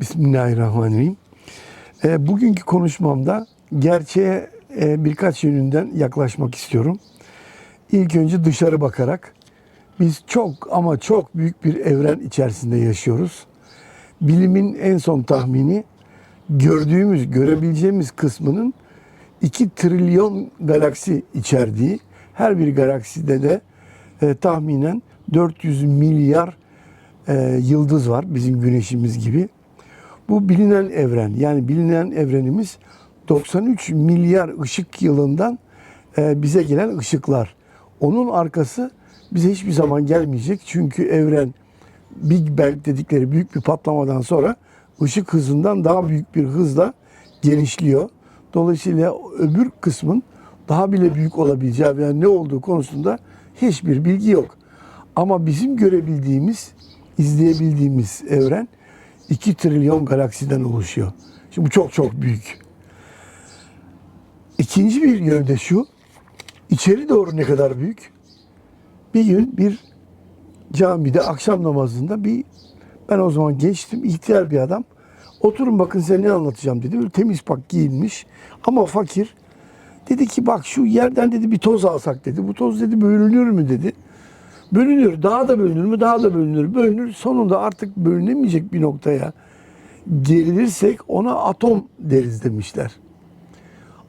Bismillahirrahmanirrahim. E, bugünkü konuşmamda gerçeğe e, birkaç yönünden yaklaşmak istiyorum. İlk önce dışarı bakarak biz çok ama çok büyük bir evren içerisinde yaşıyoruz. Bilimin en son tahmini gördüğümüz, görebileceğimiz kısmının 2 trilyon galaksi içerdiği, her bir galakside de e, tahminen 400 milyar e, yıldız var bizim güneşimiz gibi. Bu bilinen evren yani bilinen evrenimiz 93 milyar ışık yılından e, bize gelen ışıklar. Onun arkası bize hiçbir zaman gelmeyecek çünkü evren Big Bang dedikleri büyük bir patlamadan sonra ışık hızından daha büyük bir hızla genişliyor. Dolayısıyla öbür kısmın daha bile büyük olabileceği veya ne olduğu konusunda hiçbir bilgi yok. Ama bizim görebildiğimiz, izleyebildiğimiz evren 2 trilyon galaksiden oluşuyor. Şimdi bu çok çok büyük. İkinci bir yönü de şu, içeri doğru ne kadar büyük? Bir gün bir camide akşam namazında bir ben o zaman gençtim, ihtiyar bir adam. Oturun bakın size ne anlatacağım dedi. Böyle temiz pak giyinmiş ama fakir. Dedi ki bak şu yerden dedi bir toz alsak dedi. Bu toz dedi bölünür mü dedi. Bölünür. Daha da bölünür mü? Daha da bölünür. Bölünür. Sonunda artık bölünemeyecek bir noktaya gelirirsek ona atom deriz demişler.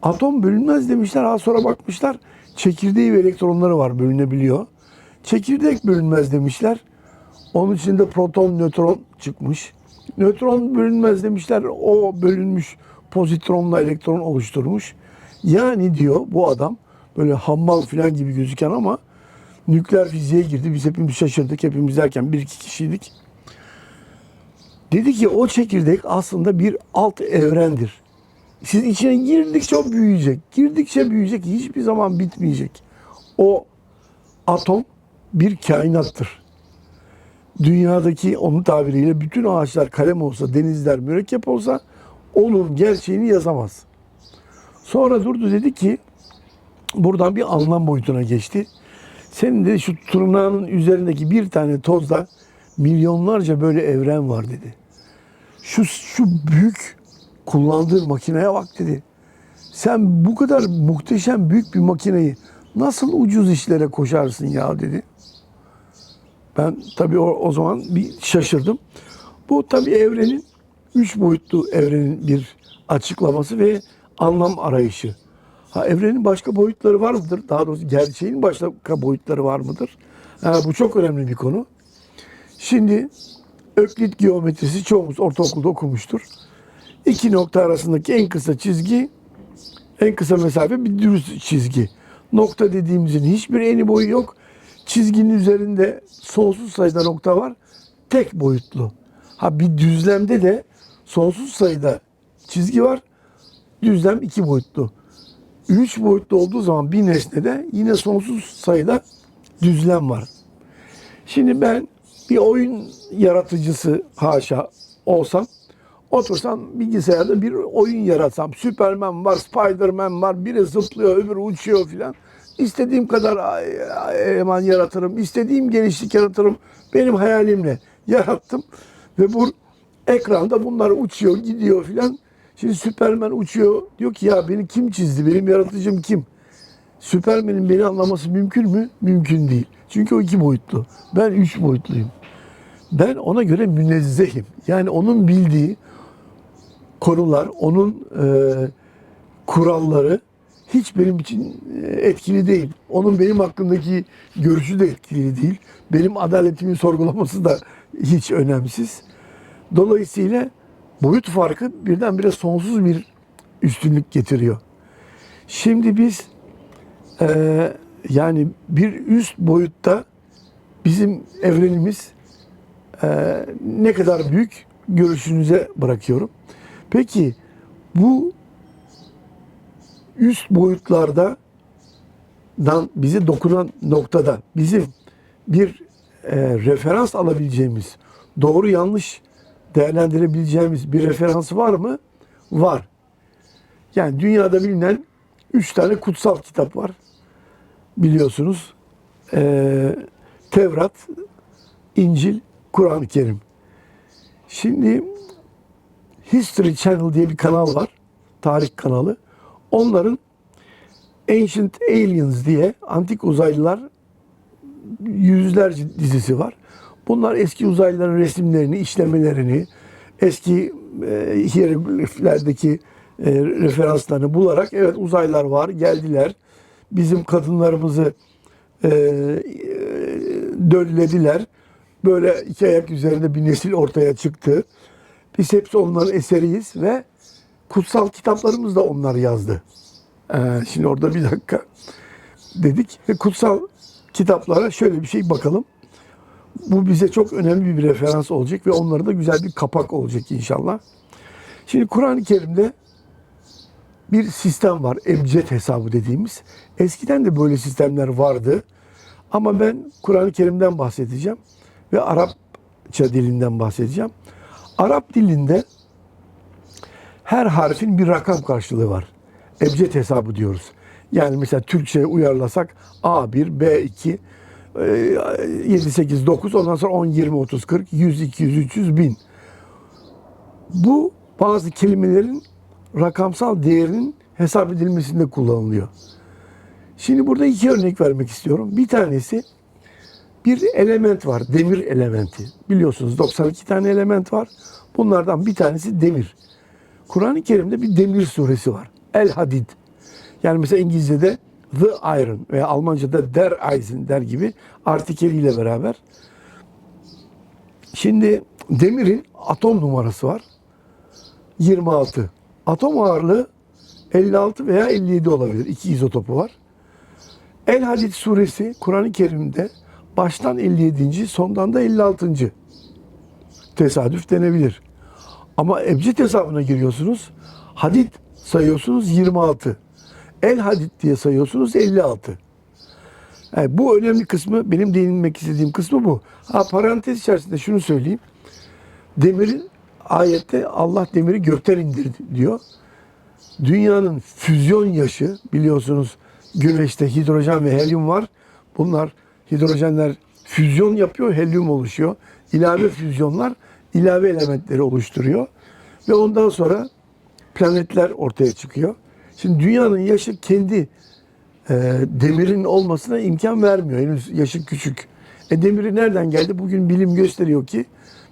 Atom bölünmez demişler. Ha sonra bakmışlar çekirdeği ve elektronları var bölünebiliyor. Çekirdek bölünmez demişler. Onun içinde proton, nötron çıkmış. Nötron bölünmez demişler. O bölünmüş pozitronla elektron oluşturmuş. Yani diyor bu adam böyle hammal falan gibi gözüken ama nükleer fiziğe girdi. Biz hepimiz şaşırdık. Hepimiz derken bir iki kişiydik. Dedi ki o çekirdek aslında bir alt evrendir. Siz içine girdikçe büyüyecek. Girdikçe büyüyecek. Hiçbir zaman bitmeyecek. O atom bir kainattır. Dünyadaki onun tabiriyle bütün ağaçlar kalem olsa, denizler mürekkep olsa onun gerçeğini yazamaz. Sonra durdu dedi ki buradan bir anlam boyutuna geçti. Senin de şu tırnağının üzerindeki bir tane tozda milyonlarca böyle evren var dedi. Şu, şu büyük kullandığı makineye bak dedi. Sen bu kadar muhteşem büyük bir makineyi nasıl ucuz işlere koşarsın ya dedi. Ben tabii o, o zaman bir şaşırdım. Bu tabii evrenin üç boyutlu evrenin bir açıklaması ve anlam arayışı. Ha evrenin başka boyutları var mıdır? Daha doğrusu gerçeğin başka boyutları var mıdır? Ha, bu çok önemli bir konu. Şimdi Öklit geometrisi çoğumuz ortaokulda okumuştur. İki nokta arasındaki en kısa çizgi, en kısa mesafe bir düz çizgi. Nokta dediğimizin hiçbir eni boyu yok. Çizginin üzerinde sonsuz sayıda nokta var. Tek boyutlu. Ha bir düzlemde de sonsuz sayıda çizgi var. Düzlem iki boyutlu. Üç boyutlu olduğu zaman bir nesnede yine sonsuz sayıda düzlem var. Şimdi ben bir oyun yaratıcısı haşa olsam otursam bilgisayarda bir oyun yaratsam. Superman var, Spiderman var, biri zıplıyor, öbürü uçuyor filan. İstediğim kadar eleman yaratırım, istediğim genişlik yaratırım. Benim hayalimle yarattım ve bu ekranda bunlar uçuyor, gidiyor filan. Şimdi Superman uçuyor. Diyor ki ya beni kim çizdi? Benim yaratıcım kim? Superman'in beni anlaması mümkün mü? Mümkün değil. Çünkü o iki boyutlu. Ben üç boyutluyum. Ben ona göre münezzehim. Yani onun bildiği konular, onun e, kuralları hiç benim için e, etkili değil. Onun benim hakkındaki görüşü de etkili değil. Benim adaletimin sorgulaması da hiç önemsiz. Dolayısıyla boyut farkı birdenbire sonsuz bir üstünlük getiriyor. Şimdi biz e, yani bir üst boyutta bizim evrenimiz e, ne kadar büyük görüşünüze bırakıyorum. Peki bu üst boyutlarda dan bizi dokunan noktada bizim bir e, referans alabileceğimiz, doğru yanlış değerlendirebileceğimiz bir referans var mı? Var. Yani dünyada bilinen üç tane kutsal kitap var. Biliyorsunuz. Ee, Tevrat, İncil, Kur'an-ı Kerim. Şimdi History Channel diye bir kanal var. Tarih kanalı. Onların Ancient Aliens diye antik uzaylılar yüzlerce dizisi var. Bunlar eski uzaylıların resimlerini, işlemelerini, eski e, hierogliflerdeki e, referanslarını bularak evet uzaylılar var, geldiler. Bizim kadınlarımızı e, e, döllediler. Böyle iki ayak üzerinde bir nesil ortaya çıktı. Biz hepsi onların eseriyiz ve kutsal kitaplarımız da onlar yazdı. Ee, şimdi orada bir dakika dedik. Kutsal kitaplara şöyle bir şey bakalım. Bu bize çok önemli bir referans olacak ve onlara da güzel bir kapak olacak inşallah. Şimdi Kur'an-ı Kerim'de bir sistem var. Ebced hesabı dediğimiz. Eskiden de böyle sistemler vardı. Ama ben Kur'an-ı Kerim'den bahsedeceğim ve Arapça dilinden bahsedeceğim. Arap dilinde her harfin bir rakam karşılığı var. Ebced hesabı diyoruz. Yani mesela Türkçe'ye uyarlasak A1, B2, e, 7, 8, 9, ondan sonra 10, 20, 30, 40, 100, 200, 300, 1000. Bu bazı kelimelerin rakamsal değerinin hesap edilmesinde kullanılıyor. Şimdi burada iki örnek vermek istiyorum. Bir tanesi bir element var, demir elementi. Biliyorsunuz 92 tane element var. Bunlardan bir tanesi demir. Kur'an-ı Kerim'de bir demir suresi var. El Hadid. Yani mesela İngilizce'de The Iron veya Almanca'da Der Eisen der gibi artikeliyle beraber. Şimdi demirin atom numarası var. 26. Atom ağırlığı 56 veya 57 olabilir. İki izotopu var. El Hadid suresi Kur'an-ı Kerim'de baştan 57. sondan da 56. Tesadüf denebilir. Ama ebced hesabına giriyorsunuz. Hadid sayıyorsunuz 26. El Hadid diye sayıyorsunuz 56. Yani bu önemli kısmı, benim değinmek istediğim kısmı bu. Ha parantez içerisinde şunu söyleyeyim. Demirin ayette Allah demiri gökten indirdi diyor. Dünyanın füzyon yaşı biliyorsunuz güneşte hidrojen ve helyum var. Bunlar hidrojenler füzyon yapıyor, helyum oluşuyor. İlave füzyonlar ilave elementleri oluşturuyor. Ve ondan sonra planetler ortaya çıkıyor. Şimdi dünyanın yaşı kendi e, demirin olmasına imkan vermiyor. Henüz yaşı küçük. E demiri nereden geldi? Bugün bilim gösteriyor ki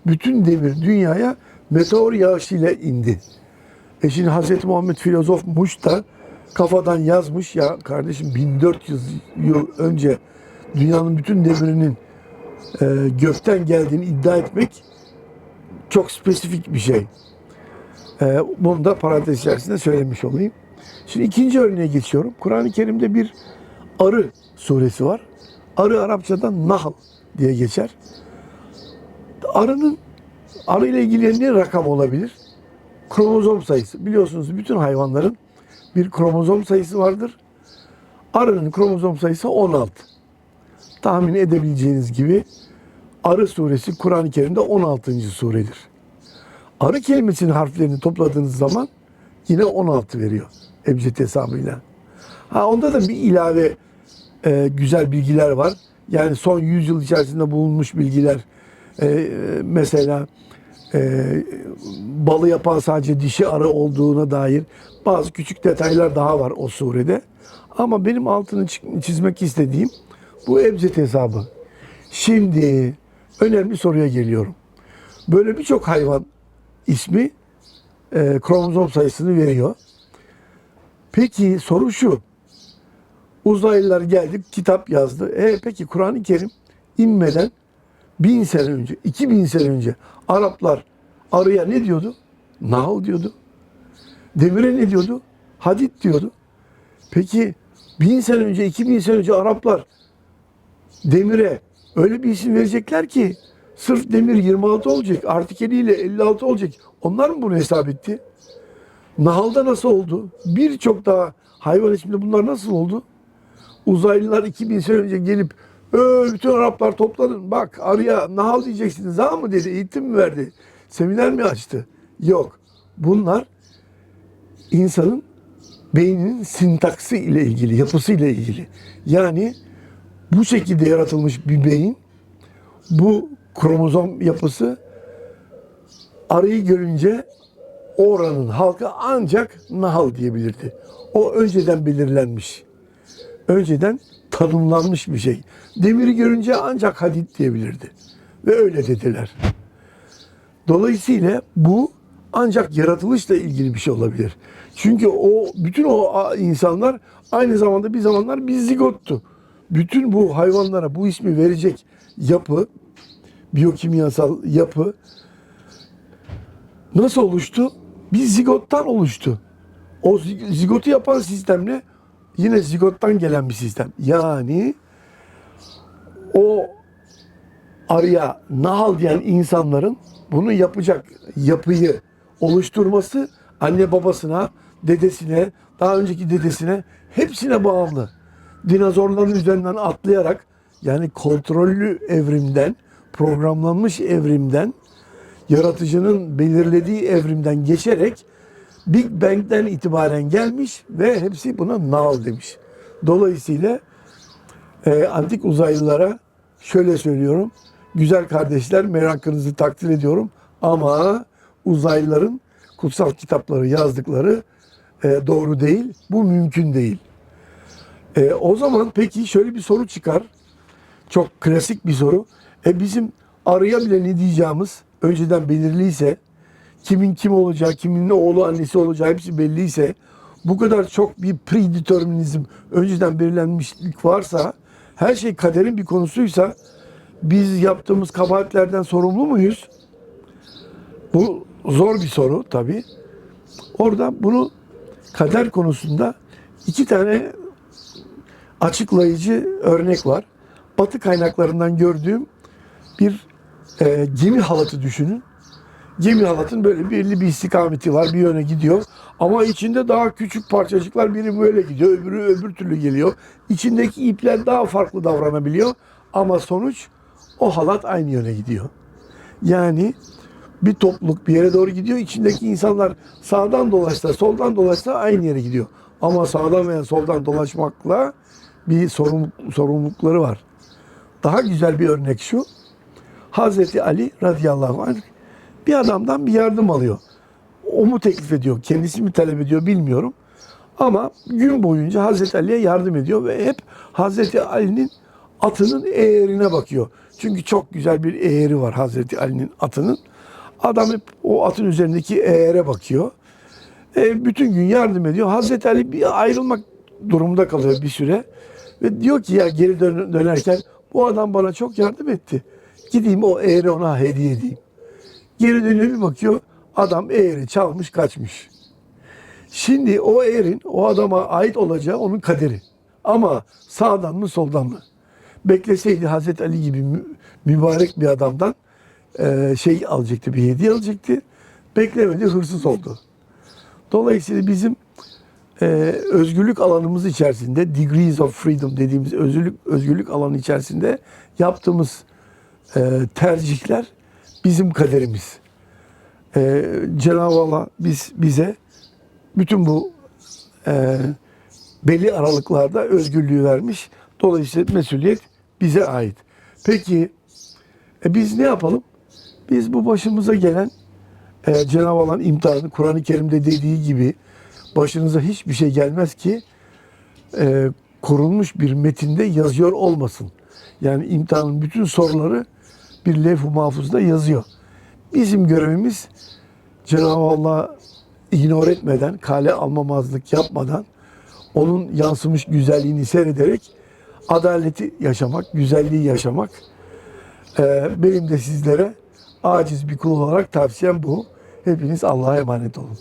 bütün demir dünyaya meteor yağışıyla indi. E şimdi Hz. Muhammed filozofmuş da kafadan yazmış ya kardeşim 1400 yıl önce dünyanın bütün demirinin e, gökten geldiğini iddia etmek çok spesifik bir şey. E, bunu da parantez içerisinde söylemiş olayım. Şimdi ikinci örneğe geçiyorum. Kur'an-ı Kerim'de bir arı suresi var. Arı Arapçada nahl diye geçer. Arının arı ile ilgili ne rakam olabilir? Kromozom sayısı. Biliyorsunuz bütün hayvanların bir kromozom sayısı vardır. Arının kromozom sayısı 16. Tahmin edebileceğiniz gibi Arı suresi Kur'an-ı Kerim'de 16. suredir. Arı kelimesinin harflerini topladığınız zaman yine 16 veriyor ebced hesabıyla. Ha onda da bir ilave e, güzel bilgiler var. Yani son 100 yıl içerisinde bulunmuş bilgiler. E, mesela e, balı yapan sadece dişi arı olduğuna dair bazı küçük detaylar daha var o surede. Ama benim altını çizmek istediğim bu ebced hesabı. Şimdi önemli soruya geliyorum. Böyle birçok hayvan ismi e, kromozom sayısını veriyor. Peki soru şu. Uzaylılar geldi, kitap yazdı. E peki Kur'an-ı Kerim inmeden bin sene önce, iki bin sene önce Araplar arıya ne diyordu? Nahl diyordu. Demire ne diyordu? Hadid diyordu. Peki bin sene önce, iki bin sene önce Araplar demire öyle bir isim verecekler ki sırf demir 26 olacak, artikeliyle 56 olacak. Onlar mı bunu hesap etti? Nahal'da nasıl oldu? Birçok daha hayvan isminde bunlar nasıl oldu? Uzaylılar 2000 sene önce gelip bütün Araplar toplanın bak arıya nahal diyeceksiniz ha mı dedi eğitim mi verdi seminer mi açtı yok bunlar insanın beyninin sintaksi ile ilgili yapısı ile ilgili yani bu şekilde yaratılmış bir beyin bu kromozom yapısı arıyı görünce oranın halkı ancak nahal diyebilirdi. O önceden belirlenmiş. Önceden tanımlanmış bir şey. Demiri görünce ancak hadit diyebilirdi. Ve öyle dediler. Dolayısıyla bu ancak yaratılışla ilgili bir şey olabilir. Çünkü o bütün o insanlar aynı zamanda bir zamanlar bir zigottu. Bütün bu hayvanlara bu ismi verecek yapı, biyokimyasal yapı nasıl oluştu? Bir zigottan oluştu. O zi- zigotu yapan sistem ne? Yine zigottan gelen bir sistem. Yani o arıya nahal diyen insanların bunu yapacak yapıyı oluşturması anne babasına, dedesine, daha önceki dedesine hepsine bağımlı. Dinozorların üzerinden atlayarak yani kontrollü evrimden, programlanmış evrimden, yaratıcının belirlediği evrimden geçerek Big Bang'den itibaren gelmiş ve hepsi buna nal demiş. Dolayısıyla e, antik uzaylılara şöyle söylüyorum. Güzel kardeşler merakınızı takdir ediyorum ama uzaylıların kutsal kitapları yazdıkları e, doğru değil. Bu mümkün değil. E, o zaman peki şöyle bir soru çıkar. Çok klasik bir soru. E bizim arıya bile ne diyeceğimiz önceden belirliyse, kimin kim olacağı, kimin ne oğlu annesi olacağı hepsi belliyse, bu kadar çok bir predeterminizm, önceden belirlenmişlik varsa, her şey kaderin bir konusuysa, biz yaptığımız kabahatlerden sorumlu muyuz? Bu zor bir soru tabii. Orada bunu kader konusunda iki tane açıklayıcı örnek var. Batı kaynaklarından gördüğüm bir e, gemi halatı düşünün. Gemi halatın böyle belli bir istikameti var, bir yöne gidiyor. Ama içinde daha küçük parçacıklar biri böyle gidiyor, öbürü öbür türlü geliyor. İçindeki ipler daha farklı davranabiliyor. Ama sonuç o halat aynı yöne gidiyor. Yani bir topluluk bir yere doğru gidiyor. İçindeki insanlar sağdan dolaşsa, soldan dolaşsa aynı yere gidiyor. Ama sağdan veya soldan dolaşmakla bir sorumlulukları var. Daha güzel bir örnek şu. Hazreti Ali radıyallahu anh bir adamdan bir yardım alıyor. O mu teklif ediyor, kendisi mi talep ediyor bilmiyorum. Ama gün boyunca Hazreti Ali'ye yardım ediyor ve hep Hazreti Ali'nin atının eğerine bakıyor. Çünkü çok güzel bir eğeri var Hazreti Ali'nin atının. Adam hep o atın üzerindeki eğere bakıyor. E, bütün gün yardım ediyor. Hazreti Ali bir ayrılmak durumunda kalıyor bir süre. Ve diyor ki ya geri dön- dönerken bu adam bana çok yardım etti. Gideyim o eğri ona hediye edeyim. Geri dönüyor bakıyor adam eğri çalmış kaçmış. Şimdi o eğrin o adama ait olacağı onun kaderi. Ama sağdan mı soldan mı? Bekleseydi Hazreti Ali gibi mü- mübarek bir adamdan e, şey alacaktı, bir hediye alacaktı. Beklemedi, hırsız oldu. Dolayısıyla bizim e, özgürlük alanımız içerisinde, degrees of freedom dediğimiz özgürlük, özgürlük alanı içerisinde yaptığımız e, tercihler bizim kaderimiz. E, Cenab-ı Allah biz bize bütün bu e, belli aralıklarda özgürlüğü vermiş. Dolayısıyla mesuliyet bize ait. Peki e, biz ne yapalım? Biz bu başımıza gelen e, Cenab-ı Allah'ın imtihanı Kur'an-ı Kerim'de dediği gibi başınıza hiçbir şey gelmez ki e, korunmuş bir metinde yazıyor olmasın. Yani imtihanın bütün soruları bir levh-u mahfuzda yazıyor. Bizim görevimiz Cenab-ı Allah ignore etmeden, kale almamazlık yapmadan, onun yansımış güzelliğini seyrederek adaleti yaşamak, güzelliği yaşamak. Ee, benim de sizlere aciz bir kul olarak tavsiyem bu. Hepiniz Allah'a emanet olun.